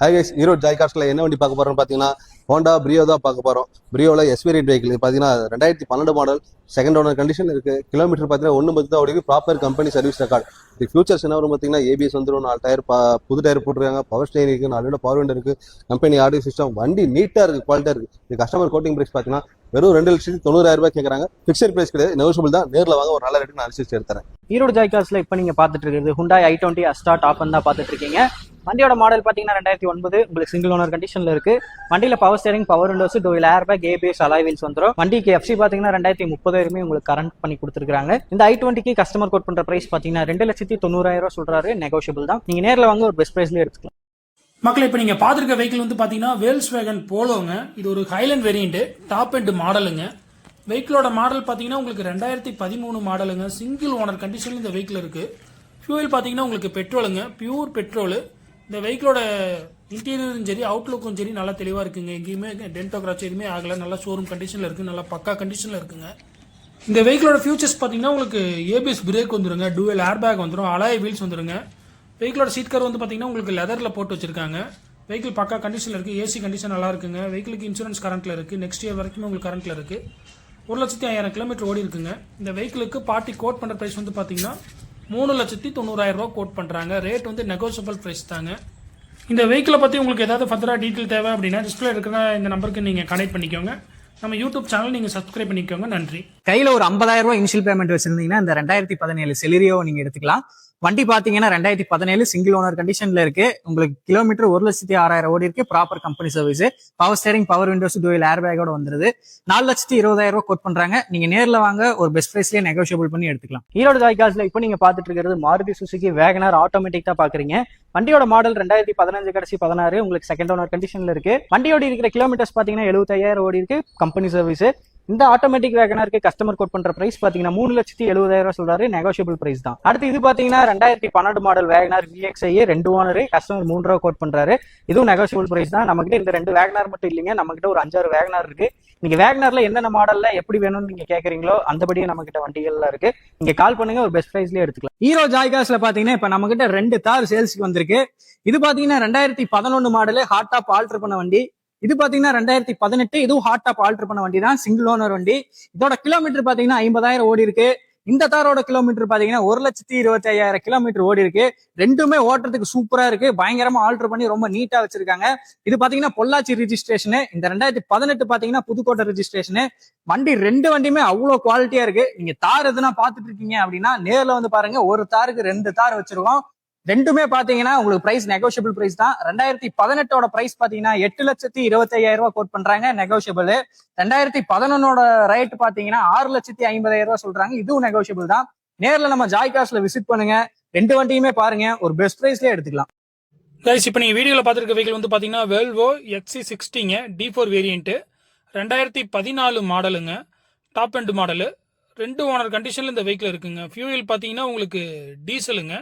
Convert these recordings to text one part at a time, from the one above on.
Hi guys Erode Joy என்ன வண்டி பார்க்க போகிறோம்னு பார்த்தீங்கன்னா ஹோண்டா பிரியோ தான் பார்க்க போறோம். பிரியோல எஸ்பிரேட் வெஹிக்கிள் பார்த்தீங்கன்னா ரெண்டாயிரத்தி பன்னெண்டு மாடல் செகண்ட் ஓனர் கண்டிஷன் இருக்குது கிலோமீட்டர் பார்த்தீங்கன்னா ஒன்று பத்து தான் ஓடிக்கு ப்ராப்பர் கம்பெனி சர்வீஸ் ரெக்கார்ட் இது ஃபியூச்சர்ஸ் என்ன வரும் பார்த்தீங்கன்னா ஏபிஎஸ் வந்துடும் நாலு டயர் புது டயர் போட்டுருக்காங்க. பவர் ஸ்டேரிங் இருக்கு. நாலு பவர் விண்டோ இருக்குது கம்பெனி ஆடியோ சிஸ்டம் வண்டி நீட்டாக இருக்குது குவாலிட்டியா இருக்குது இது கஸ்டமர் கோட்டிங் ப்ரைஸ் பார்த்தீங்கன்னா வெறும் ரெண்டு லட்சத்தி தொண்ணூறாயிரம் ரூபாய் கேட்குறாங்க ஃபிக்ஸட் ப்ரைஸ் கிடையாது. நெகோஷியபிள் தான். நேரில் வாங்க ஒரு நல்ல ரேட்டு நான் அனுசரிச்சு எடுத்துறேன். ஈரோடு ஜாய்காஸ்ல இப்போ நீங்க பார்த்துட்டு இருக்கிறது Hyundai i twenty Asta top தான் பார்த்துட்டு இருக்கீங்க. வண்டியோட மாடல் பார்த்தீங்கன்னா ரெண்டாயிரத்தி ஒன்பது. உங்களுக்கு சிங்கிள் ஓனர் கண்டிஷன்ல இருக்கு. வண்டியில power steering power windows dual air bag ABS alloy wheels வந்துடும் வண்டிக்கு எஃப்சி பார்த்தீங்கன்னா ரெண்டாயிரத்தி முப்பது வரையுமே உங்களுக்கு கரண்ட் பண்ணி கொடுத்துருக்காங்க இந்த ஐ டுவெண்ட்டிக்கு கஸ்டமர் கோட் பண்ற பிரைஸ் பார்த்தீங்கன்னா ரெண்டு லட்சத்தி தொண்ணூறாயிரம் ரூபாய் சொல்றாரு. நெகோஷியபிள் தான். நீங்க நேரில் வாங்க ஒரு பெஸ்ட் பிரைஸ்ல எடுத்துக்கலாம். மக்களை இப்போ நீங்கள் பார்த்துருக்க வெஹிக்கிள் வந்து பார்த்தீங்கன்னா வேல்ஸ் வேகன் போலோங்க. இது ஒரு ஹைலண்ட் வேரியண்ட் டாப் அண்ட் மாடலுங்க வெஹிக்கிளோட மாடல் பார்த்தீங்கன்னா உங்களுக்கு ரெண்டாயிரத்தி பதிமூணு மாடலுங்க சிங்கிள் ஓனர் கண்டிஷனில் இந்த வெஹிக்கிள் இருக்குது ஃபியூவல் பார்த்தீங்கன்னா உங்களுக்கு பெட்ரோலுங்க பியூர் பெட்ரோலு இந்த வெஹிக்கிளோட இன்டீரியரும் சரி அவுட்லுக்கும் சரி நல்லா தெளிவாக இருக்குங்க. எங்கேயுமே டென்டோ கிராச் எதுவுமே ஆகலை. நல்லா ஷோரூம் கண்டிஷனில் இருக்குது நல்லா பக்கா கண்டிஷனில் இருக்குங்க. இந்த வெஹிக்கிளோட ஃபியூச்சர்ஸ் பார்த்தீங்கன்னா உங்களுக்கு ஏபிஎஸ் பிரேக் வந்துருங்க. டூவல் ஏர் பேக் வந்துடும் அலாய் வீல்ஸ் வந்துருங்க வெஹிக்கிளோட சீட் கவர் வந்து பார்த்தீங்கன்னா உங்களுக்கு லெதரில் போட்டு வச்சிருக்காங்க. வெஹிக்கிள் பக்கா கண்டிஷனில் இருக்குது ஏசி கண்டிஷன் நல்லா இருக்குங்க. வெஹிக்கிளுக்கு இன்சூரன்ஸ் கரண்ட்டில் இருக்குது நெக்ஸ்ட் இயர் வரைக்கும் உங்களுக்கு கரண்ட்டில் இருக்குது ஒரு லட்சத்தி ஐயாயிரம் கிலோமீட்டர் ஓடி இருக்குங்க. இந்த வெஹிக்கிளுக்கு பார்ட்டி கோட் பண்ணுற ப்ரைஸ் வந்து பார்த்தீங்கன்னா மூணு லட்சத்தி தொண்ணூறாயிரம் ரூபா கோட் பண்ணுறாங்க ரேட் வந்து நெகோசியபிள் ப்ரைஸ் தாங்க. இந்த வெஹிக்கிளை பற்றி உங்களுக்கு ஏதாவது ஃபர்தராக டீட்டெயில் தேவை அப்படின்னா டிஸ்பிளே இருக்கிற இந்த நம்பருக்கு நீங்கள் கனெக்ட் பண்ணிக்கோங்க. நம்ம யூடியூப் சேனல் நீங்கள் சப்ஸ்கிரைப் பண்ணிக்கோங்க. நன்றி. கையில் ஒரு ஐம்பதாயிரம் ரூபா இனிஷியல் பேமெண்ட் வச்சிருந்தீங்கன்னா இந்த ரெண்டாயிரத்தி பதினேழு செலிரியோ நீங்கள் எடுத்துக்கலாம். வண்டி பார்த்தீங்கன்னா ரெண்டாயிரத்தி பதினேழு சிங்கிள் ஓனர் கண்டிஷன்ல இருக்கு. உங்களுக்கு கிலோமீட்டர் ஒரு லட்சத்தி ஆறாயிரம் ஓடி இருக்கு. Proper company service power steering power windows dual air பேக்கோட வந்துருது. நாலு லட்சத்தி இருபதாயிரம் ரூபாய் கோட் பண்றாங்க. நீங்க நேர்ல வாங்க ஒரு பெஸ்ட் பிரைஸ்லயே நெகோஷியபிள் பண்ணி எடுத்துக்கலாம். ஈரோடு ஜாய்காஸ்ல இப்போ நீங்க பாத்துட்டு இருக்கிறது மாருதி சுசுகி வேகனார் ஆட்டோமேட்டிக் தான் பாக்குறீங்க. வண்டியோட மாடல் ரெண்டாயிரத்தி பதினஞ்சு கடைசி பதினாறு. உங்களுக்கு செகண்ட் ஓனர் கண்டிஷன்ல இருக்கு. வண்டியோட இருக்கிற கிலோமீட்டர்ஸ் பாத்தீங்கன்னா எழுபத்தாயிரம் ஓடி இருக்கு. கம்பெனி சர்வீஸ் இந்த ஆட்டோமேட்டிக் வேகனருக்கு கஸ்டமர் கோட் பண்ற பிரைஸ் பாத்தீங்கன்னா மூணு லட்சத்தி எழுபதாயிரம் ரூபாய் சொல்றாரு நெகோஷியபிள் பிரைஸ் தான். அடுத்து இது பாத்தீங்கன்னா ரெண்டாயிரத்தி பன்னெண்டு மாடல் வேகனார் விஎக்ஸ்ஐ ரெண்டு ஓனர் கஸ்டமர் மூணு ரூபா கோட் பண்றாரு. இதுவும் நெகோஷியபிள் பிரைஸ் தான். நம்ம கிட்ட இந்த ரெண்டு வேகனார் மட்டும் இல்லைங்க. நம்ம கிட்ட ஒரு அஞ்சாறு வேகனார் இருக்கு. நீங்க வேகனார்ல என்னென்ன மாடல்ல எப்படி வேணும்னு நீங்க கேக்குறீங்களோ அந்தபடியே நம்ம கிட்ட வண்டிகள்லாம் இருக்கு. நீங்க கால் பண்ணுங்க ஒரு பெஸ்ட் பிரைஸ்லயே எடுத்துக்கலாம். ஹீரோ ஜாய்காஸ்ல பாத்தீங்கன்னா இப்ப நம்ம கிட்ட ரெண்டு தார் சேல்ஸ்க்கு வந்திருக்கு. இது பாத்தீங்கன்னா ரெண்டாயிரத்தி பதினொன்னு மாடலு ஹாட் டாப் ஆல்டர் பண்ண வண்டி. இது பாத்தீங்கன்னா ரெண்டாயிரத்தி பதினெட்டு இதுவும் ஹாட் டாப் ஆல்டர் பண்ண வண்டி தான் சிங்கிள் ஓனர் வண்டி. இதோட கிலோமீட்டர் பாத்தீங்கன்னா ஐம்பதாயிரம் ஓடி இருக்கு. இந்த தாரோட கிலோமீட்டர் பாத்தீங்கன்னா ஒரு லட்சத்தி இருபத்தி ஐயாயிரம் கிலோமீட்டர் ஓடி இருக்கு. ரெண்டுமே ஓட்டுறதுக்கு சூப்பரா இருக்கு. பயங்கரமா ஆல்டர் பண்ணி ரொம்ப நீட்டா வச்சிருக்காங்க. இது பாத்தீங்கன்னா பொள்ளாச்சி ரிஜிஸ்ட்ரேஷனு இந்த ரெண்டாயிரத்தி பதினெட்டு பாத்தீங்கன்னா புதுக்கோட்டை ரிஜிஸ்ட்ரேஷனு வண்டி ரெண்டு வண்டியுமே அவ்வளவு குவாலிட்டியா இருக்கு. நீங்க தார் எதுனா பாத்துட்டு இருக்கீங்க அப்படின்னா நேர்ல வந்து பாருங்க. ஒரு தாருக்கு ரெண்டு தார் வச்சிருக்கோம். ரெண்டுமே பாத்தீங்கன்னா உங்களுக்கு பிரைஸ் நெகோஷியபிள் பிரைஸ் தான். ரெண்டாயிரத்தி பதினெட்டோட பிரைஸ் பாத்தீங்கன்னா எட்டு லட்சத்தி இருபத்தையாயிரம் ரூபாய் கோட் பண்றாங்க நெகோஷியபிள் ரெண்டாயிரத்தி பதினொன்னோட ரேட் பாத்தீங்கன்னா ஆறு லட்சத்தி ஐம்பதாயிரம் ரூபாய் சொல்றாங்க. இதுவும் நெகோஷியபிள் தான். நேர்ல நம்ம ஜாய் காஸ்ல விசிட் பண்ணுங்க. ரெண்டு வண்டியுமே பாருங்க. ஒரு பெஸ்ட் பிரைஸ்லயே எடுத்துக்கலாம். கைஸ் இப்போ நீங்கள் வீடியோவில் பார்த்துருக்க வெஹிக்கிள் வந்து பார்த்தீங்கன்னா வேல்வோ எக்ஸி சிக்ஸ்டிங்க டி ஃபோர் வேரியண்ட்டு ரெண்டாயிரத்தி பதினாலு மாடலுங்க டாப் அண்ட் மாடலு ரெண்டு ஓனர் கண்டிஷனில் இந்த வெஹிக்கிள் இருக்குங்க. ஃபியூயல் பார்த்தீங்கன்னா உங்களுக்கு டீசலுங்க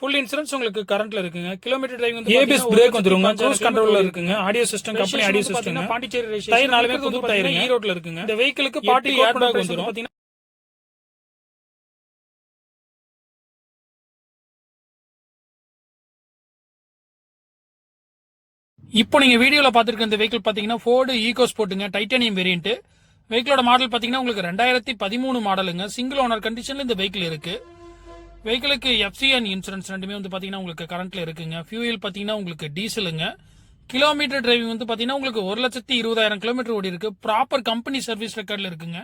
ஃபுல் இன்சூரன்ஸ் உங்களுக்கு கரண்ட்ல இருக்குங்க. கிலோமீட்டர் டிரைவ் வந்து ஏபிஎஸ் பிரேக் வந்துருங்க. க்ரூஸ் கண்ட்ரோல்ல இருக்குங்க. Audio system company audio system Pondicherry tyre நாலுமே புது டயர் ஈரோட்ல இருக்குங்க. இந்த வெஹிக்கிளுக்கு பார்ட்டி ஏர் பேக் வந்துரும். பாத்தீங்கன்னா இப்போ நீங்க வீடியோல பாத்துருக்க இந்த வெஹிக்கிள் பாத்தீங்கன்னா ஃபோர்டு ஈகோ ஸ்போர்ட்டுங்க டைட்டானியம் வேரியன்ட் வெஹிக்கிளோட மாடல் பாத்தீங்கன்னா உங்களுக்கு ரெண்டாயிரத்தி பதிமூணு மாடலுங்க சிங்கிள் ஓனர் கண்டிஷன்ல இந்த வெஹிக்கிள் இருக்கு. வெஹிக்கிளுக்கு எஃப்சி அண்ட் இன்சூரன்ஸ் ரெண்டுமே வந்து பார்த்தீங்கன்னா உங்களுக்கு கரண்ட்ல இருக்குங்க. ஃபியூயல் பார்த்தீங்கன்னா உங்களுக்கு டீசலுங்க கிலோமீட்டர் டிரைவிங் வந்து பார்த்தீங்கன்னா உங்களுக்கு ஒரு லட்சத்தி இருபதாயிரம் கிலோமீட்டர் ஓடி இருக்கு. ப்ராப்பர் கம்பெனி சர்வீஸ் ரெக்கார்டில் இருக்குங்க.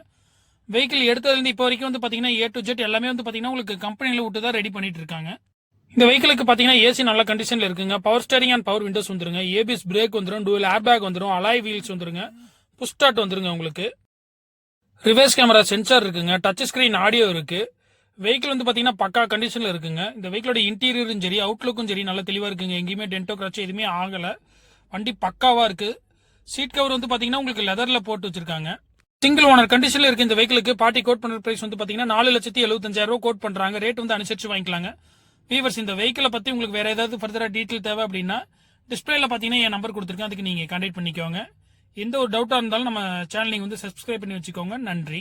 வெஹிக்கிள் எடுத்ததுலேருந்து இப்போ வரைக்கும் வந்து பார்த்தீங்கன்னா ஏ டு ஜெட் எல்லாமே வந்து பார்த்தீங்கன்னா உங்களுக்கு கம்பெனியில் விட்டு தான் ரெடி பண்ணிட்டு இருக்காங்க. இந்த வெஹிக்கிளுக்கு பார்த்தீங்கன்னா ஏசி நல்ல கண்டிஷனில் இருக்குங்க. Power steering and power windows வந்துருங்க. ஏபிஎஸ் பிரேக் வந்துரும். டூவல் ஏர் பேக் வந்துடும் அலாய் வீல்ஸ் வந்துருங்க. புஷ்டாட் வந்துருங்க உங்களுக்கு. ரிவர்ஸ் கேமரா சென்சார் இருக்குங்க. டச் ஸ்கிரீன் ஆடியோ இருக்குது வெஹிக்கிள் வந்து பாத்தீங்கன்னா பக்கா கண்டிஷன்ல இருக்குங்க. இந்த வெஹிக்கிளோட இன்டீரியரும் சரி அவுட்லுக்கும் சரி நல்ல தெளிவா இருக்குங்க. எங்கேயுமே டென்டோ கிராச்சு எதுவுமே ஆகல. வண்டி பக்காவா இருக்கு. சீட் கவர் வந்து பாத்தீங்கன்னா உங்களுக்கு லெதர்ல போட்டு வச்சிருக்காங்க. சிங்கிள் ஓனர் கண்டிஷன்ல இருக்கு இந்த வெஹிக்கிளுக்கு பார்ட்டி கோட் பண்ற பிரைஸ் வந்து பாத்தீங்கன்னா நாலு லட்சத்தி எழுபத்தஞ்சாயிரம் ரூபா கோட் பண்றாங்க. ரேட் வந்து அனுசரிச்சு வாங்கிக்கலாங்க. வீவர்ஸ் இந்த வெஹிக்கிளை பத்தி உங்களுக்கு வேற ஏதாவது ஃபர்தரா டீட்டெயில் தேவை அப்படின்னா டிஸ்பிளேல பாத்தீங்கன்னா என் நம்பர் கொடுத்துருக்கேன். அதுக்கு நீங்க கான்டாக்ட் பண்ணிக்கோங்க. எந்த ஒரு டவுட்டா இருந்தாலும் நம்ம சேனல் நீங்க வந்து சப்ஸ்கிரைப் பண்ணி வச்சுக்கோங்க. நன்றி.